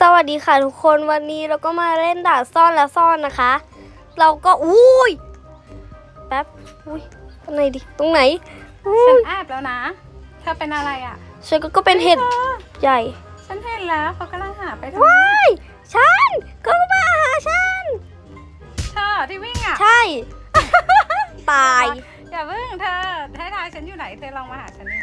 สวัสดีค่ะทุกคนวันนี้เราก็มาเล่นด่านซ่อนและซ่อนนะคะ เราก็อุ้ยแป๊บอุ้ยตรงไหนดิตรงไหนอุ้ฉันยแอบแล้วนะ เธอเป็นอะไรอะฉันก็ก็เป็นเห็ดธอใหญ่ฉันเห็นแล้วเขากำลังหาไปทำไมว้ายฉันก็มาหาฉันเธอที่วิ่งอะใช่ ตายอย่าเพิ่งเธอให้ทายฉันอยู่ไหนเธอลองมาหาฉันนี่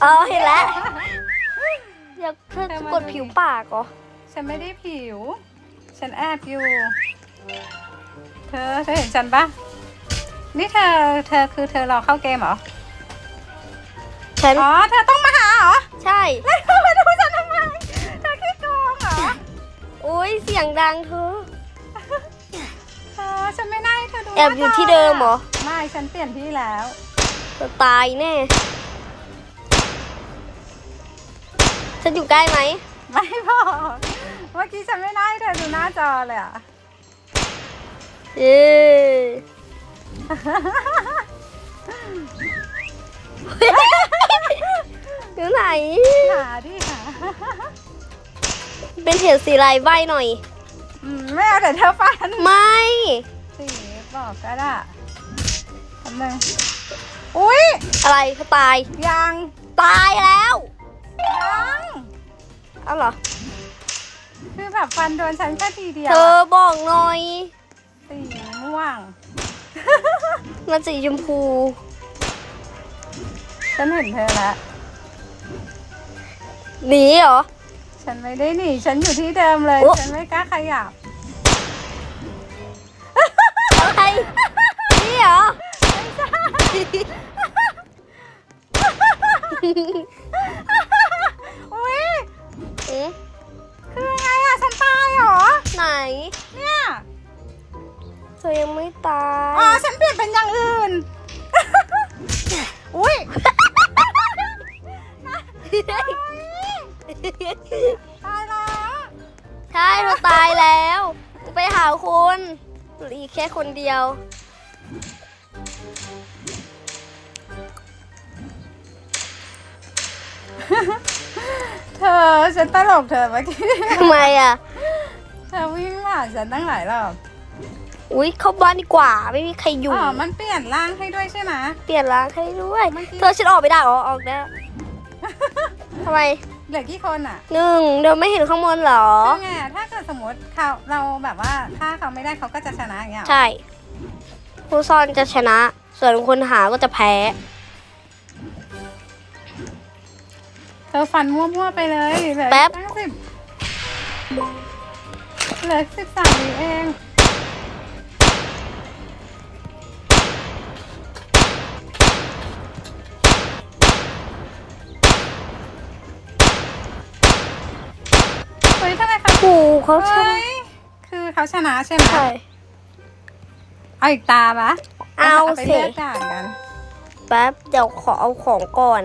เออเห็นแล้ว อยากเธอจะกดผิวปากเหรอ ฉันไม่ได้ผิว ฉันแอบอยู่ เธอเธอเห็นฉันปะนี่เธอเธอคือเธอรอเข้าเกมเหรอ ฉัน อ๋อ เธอต้องมาหาเหรอ ใช่ แล้วเธอมาดูฉันทำไม เธอขี้โกงเหรออุ้ยเสียงดังเธอ เธอฉันไม่น่าให้เธอดูแอบอยู่ที่เดิมเหรอ ไม่ ฉันเปลี่ยนที่แล้วเธอตายแน่ ฉันอยู่ใกล้ไหม ไม่บอก เมื่อกี้ฉันไม่น่าให้เธอดูหน้าจอเลยอะ เย้อยู่ไหน หาดิหาเป็นเห็ดสีลายใบหน่อย อืมไม่เอาแต่เธอฟันไม่ สีบอกก็ได้ทำหนึ่งอุ้ยอะไรเขาตาย ยัง ตายแล้ว ยัง เอาเหรอ คือแบบฟันโดนฉันแค่ทีเดียวเธอบอกหน่อย สีม่วง มันสีชมพู ฉันเห็นเธอแล้ว หนีเหรอ ฉันไม่ได้หนี ฉันอยู่ที่เดิมเลย โอ๊ะ ฉันไม่กล้าขยับ อะไรนี่เหรออุ้ยเอ๊ะ คือไงอะฉันตายเหรอ ไหน เนี่ยเธอยังไม่ตาอ๋อยฉันเปลี่ยนเป็นอย่างอื่น อุ้ยตายแล้วใช่เราตายแล้วไปหาคุณเหลืออีกแค่คนเดียว เธอฉันตลกเธอเมื่อกี้ทำไมอะ เธอวิ่งผ่านฉันตั้งหลายรอบอุ๊ยเข้าบ้านดีกว่า ไม่มีใครอยู่ อ๋อ มันเปลี่ยนร่างให้ด้วยใช่ไหม เปลี่ยนร้านให้ด้วย เมื่อกี้ เธอฉันออกไม่ได้อ๋อออกได้ทำไมเหลือกี่คนอะหนึ่งเดี๋ยวไม่เห็นข้างบนเหรอคือไงอะถ้าเกิดสมมติเขาเราแบบว่าถ้าเขาไม่ได้เขาก็จะชนะอย่างเงี้ยเหรอใช่ ผู้ซ่อนจะชนะ ส่วนคนหาก็จะแพ้ เธอฟันมั่วๆไปเลยเหลือแป๊บตั้งสิบเหลือสิบสามวิเอง เฮ้ยทำไมเขาปู่เขาชเฮ้นะยคือเขาชนะใช่ไหมใช่ เอาอีกตาปะเอาไปสิเลือกด่านกัน แป๊บ เดี๋ยวขอเอาของก่อน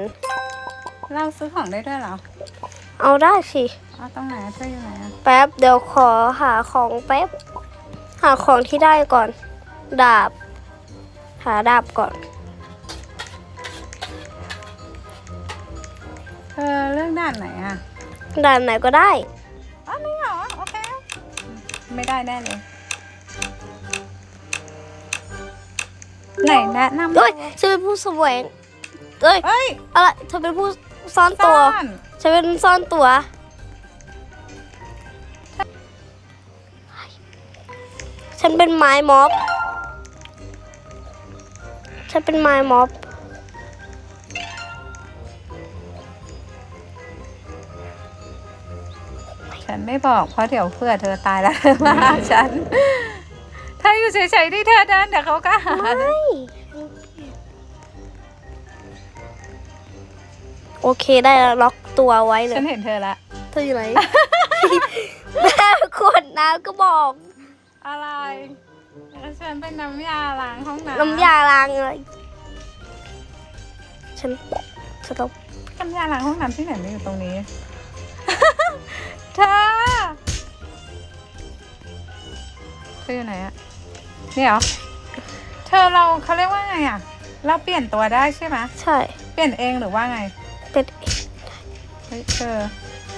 เราซื้อของได้ด้วยเหรอ เอาได้สิ เอาตรงไหนเธออยู่ไหนอะแป๊บเดี๋ยวขอหาของแป๊บ หาของที่ได้ก่อน ดาบ หาดาบก่อน เธอเลือกด่านไหนอะด่านไหนก็ได้ อ๋อนี่เหรอ โอเค ไม่ได้แน่เลย ไหนแนะนำเอ้ยฉันเป็นผู้แสวงเอ้ย เอ้ย อะไรเธอเป็นผู้ ซ่อนตัวซ่อนฉันเป็นซ่อนตัวฉันเป็นไม้ม็อบฉันเป็นไม้ม็อบฉันไม่บอกเพราะเดี๋ยวเพื่อเธอตายแล้วเธอมาหาฉัน ถ้าอยู่เฉยๆที่เธอเดินเดี๋ยวเขาก็หา ไม่ โอเคได้แล้วล็อกตัวไว้เลฉัยนเห็นเธอละ เธออยู่ไหน แม่ขวดน้ำก็บอก อะไรฉันเป็นน้ำยาล้างห้องน้ำน้ำยาล้างอะไร ฉันจะต้องน้ำยาล้างห้องน้ำที่ไหนไม่อยู่ตรงนี้ เธอเธออยู่ไหนอะเนี่ยเหรอ เธอเราเขาเรียกว่าไงอะเราเปลี่ยนตัวได้ใช่ไหมใช่ เปลี่ยนเองหรือว่าไง เป็นเฮ้ยเธอ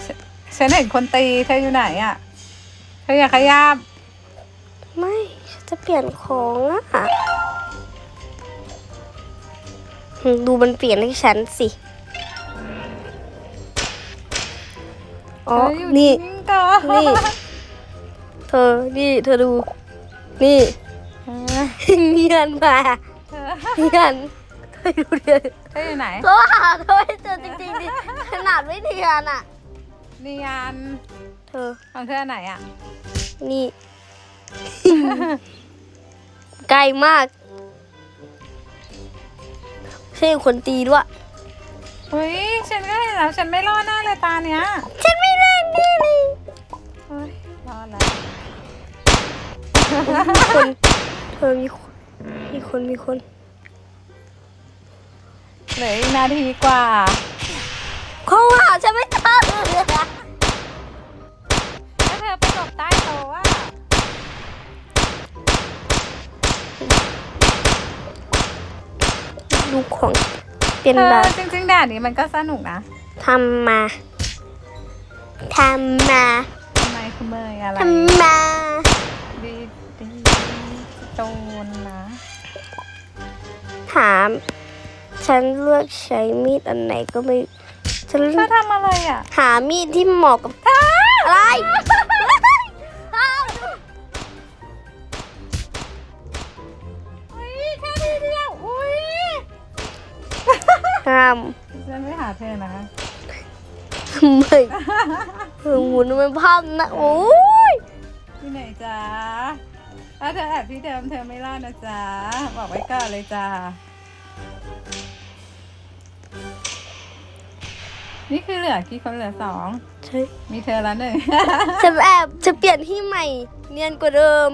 ฉฉันเห็นคนตีเธออยู่ไหนอะเธออย่าขยับไม่ฉันจะเปลี่ยนของอะอืมดูมันเปลี่ยนให้ฉันสิ อ๋อเธออยู่นี่งๆก่อนนี่ เธอ นี่ เธอดู นี่เออเนียนมาเธอเนียน เธอดูเนียนเธออยู่ไหนก็หาเธอให้เจอจริงๆดิขนาดไม่เนียนอะเนียนเธอ ของเธอไหนอะนี่ ไกลมากใช่คนตีด้วย เฮ้ยฉันก็เห็นแล้วฉันไม่รอดหน้าเลยตาเนี้ยฉันไม่เล่นนี่เลยเฮ้ยรอดแล้วมีคนเธอมีคนมีคนมีคน เหลืออีกนาทีกว่าเขาหาฉันไม่เจอถ้าเธอไปหลบใต้โต๊ะอะดูของเป็นเธอแบบจริงๆด่านนี้มันก็สนุกนะทำมาทำมาทำไมคุณเมยอะไร ทำมาดีดีโจนนะถาม ฉันเลือกใช้มีดอันไหนก็ไม่ฉันเธอทำอะไรอะ หามีดที่เหมาะกับอะไรอุ้ยแค่ทีเดียวอุ้ยห้ามฉันไม่หาเธอนะไม่เออหมุนมันพังนะโอ้ยที่ไหนจ๊ะถ้าเธอแอบที่เดิมเธอไม่รอดนะจ๊ะบอกไว้ก่อนเลยจ้า นี่คือเหลือกี่คนเหลือสองใช่มีเธอแล้วหนึ่งฉันแอบจะเปลี่ยนที่ใหม่ เนียนกว่าเดิม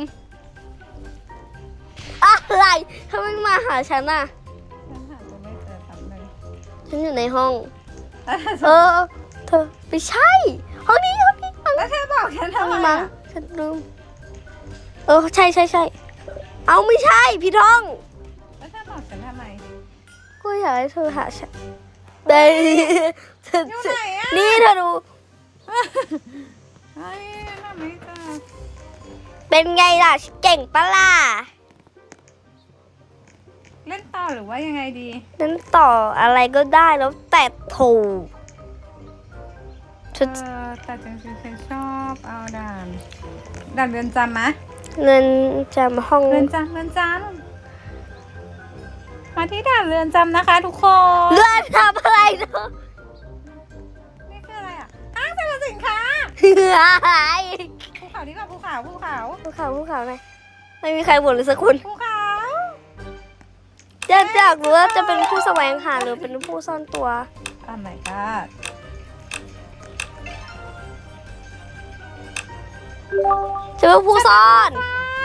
อะไรทำไมมาหาฉันอะ ฉันหาตัวไม่เจอแป๊บนึงฉันอยู่ในห้อง เออ เธอไม่ใช่ ห้องนี้ห้องนี้ห้องแล้วเธอบอกฉันห้องทำไมนี้มั้งอะฉันลืมเออใช่ใช่ใช่เอาไม่ใช่พี่ท้อง แล้วเธอบอกฉันทำไม ก็อยากให้เธอหาฉัน ได้เธออยู่ไหนอะนี่เธอดูไอ้ทำไม่เจอเป็นไงล่ะฉันเก่งปะล่ะเล่นต่อหรือว่ายังไงดี นั้นต่ออะไรก็ได้แล้วแต่ถูกเอฉันอแต่จริงๆฉันชอบเอาด่านด่านเรือนจำมะเงินจำห้อง เรือนจำเรือนจำ มาที่ด่านเรือนจำนะคะทุกคนเลื่อนทำอะไรเนาะนี่คืออะไรอะห้างสรรพสินค้าหายภูเขาดีกว่าภูเขาภูเขาภูเขาภูเขาไหนไม่มีใครบ่นเลยสักคนภูเขาอยากอยากรู้ว่าจะเป็นผู้แสวงหาหรือเป็นผู้ซ่อนตัวอ๋อ my god จะเป็นผู้ซ่อน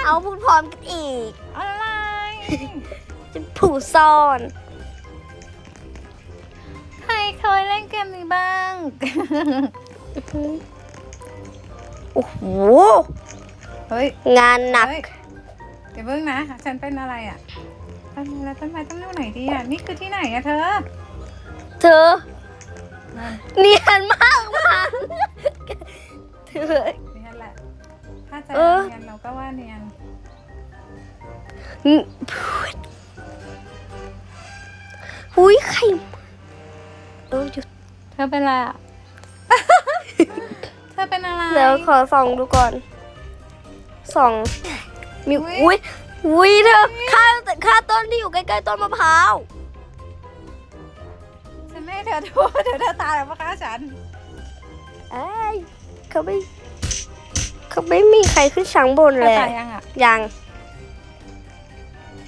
เอาพูดพร้อมกันอีกอะไร จะผู้ซ่อน ใครเคยเล่นเกมนี้บ้าง โอ้โห เฮ้ยงานหนัก เฮ้ยเดี๋ยวเพิ่งนะ ฉันเป็นอะไรอะต้นไม้แล้วต้นไม้ต้องอยู่ไหนดีอะ นี่คือที่ไหนอะเธอเธอ นั่นเนียนมากมาเธอนี่นั่นแหละ ถ้าจะเออ เนียนเราก็ว่าเนียน อุ้ยใครมาเออหยุดเธอเป็นอะไรอะ เธอเป็นอะไรแล้วขอส่องดูก่อนส่องมีอุ๊ยอุ้ยอุ้ยเธอค่าค่าต้นที่อยู่ใกล้ๆต้นมะพร้าวฉันไม่ให้เธอดูเดี๋ยวเธอตายแล้วมาฆ่าฉันเอ้ยเขาไม่เขาไม่มีใครขึ้นชั้นบนเธอเลยตายยังอะยัง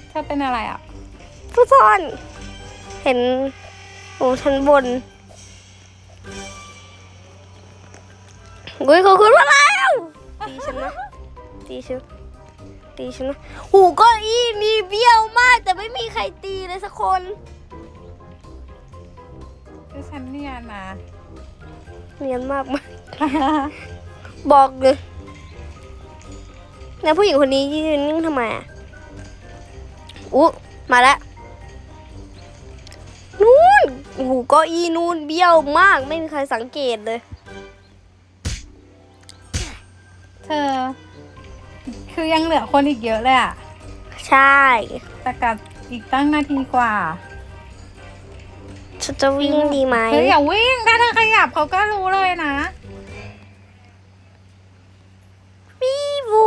เธอเป็นอะไรอะ ผู้ซ่อน เห็นโอ้ชั้นบนอุ้ยเขาขึ้นมาแล้วตีฉันนะตีฉันตีฉันนะหูเก็อีนี่เบี้ยวมาก แต่ไม่มีใครตีเลยสักคนคือฉันเนียนนะเนียนมากมากบอกเลยแล้วผู้หญิงคนนี้ยืนนิ่งทำไมอะอุ๊มาแล้ว นู่นโอ้โหเก็อีนู่นเบี้ยวมากไม่มีใครสังเกตเลย เธอ คือยังเหลือคนอีกเยอะเลยอะใช่ แต่กับอีกตั้งนาทีกว่าฉันจะวิ่งดีไหมเฮ้ยอย่าวิ่งถ้าเธอขยับเขาก็รู้เลยนะวีวู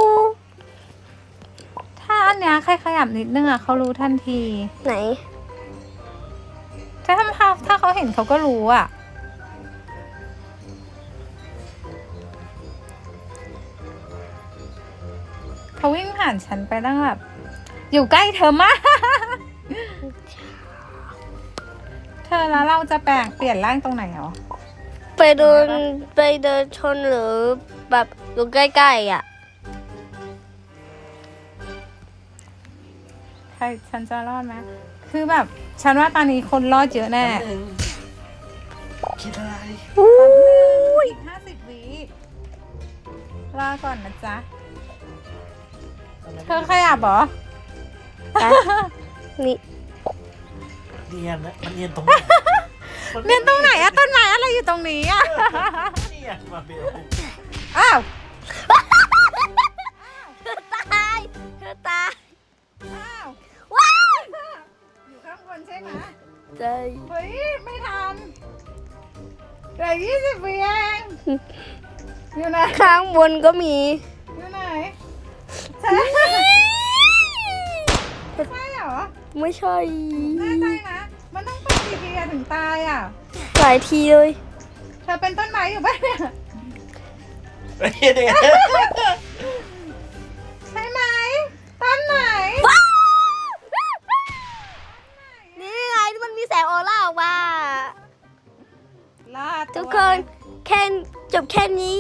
ถ้าอันเนี้ยใครขยับนิดนึงอะเขารู้ทันทีไหน ถ้าถ้าถ้าเขาเห็นเขาก็รู้อะเขาวิ่งผ่านฉันไปตั้งแบบ อยู่ใกล้เธอมาก เธอแล้วเราจะแปลงเปลี่ยนร่างตรงไหนหรอ ไปเดินไปเดินชนหรือแบบอยู่ใกล้ๆอะใครฉันจะรอดไหม คือแบบ ฉันว่าตอนนี้คนรอดเยอะแน่หนึ่งคิดอะไรอีกห้าสิบวิรอก่อนนะจ๊ะ เธอขยับเหรอ นี่เนียนนะมันเนียนตรงไหนมัเรียนตรงไหนอะต้นไม้อะไรอยู่ตรงนี้อะเนียนมาเบลอ้าว ใจเฮ้ย ไม่ทันเหลือยี่สิบวิเองอยู่ไหน ข้างบนก็มีอยู่ไหนใช่ใช่เหรอไม่ใช่แน่ใจนะ มันต้องเป็นกี่ทีอะถึงตายอะ หลายทีเลยเธอเป็นต้นไม้อยู่ปะเนี่ยเฮ้ยเนี่ย ใช่ไหมต้นไหน ที่มันมีแสงออร่าออกมาลาดทุกคนแค่จบแค่นี้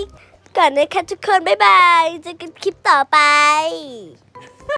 ก่อนนะคะทุกคน บ๊ายบายเจอกันคลิปต่อไป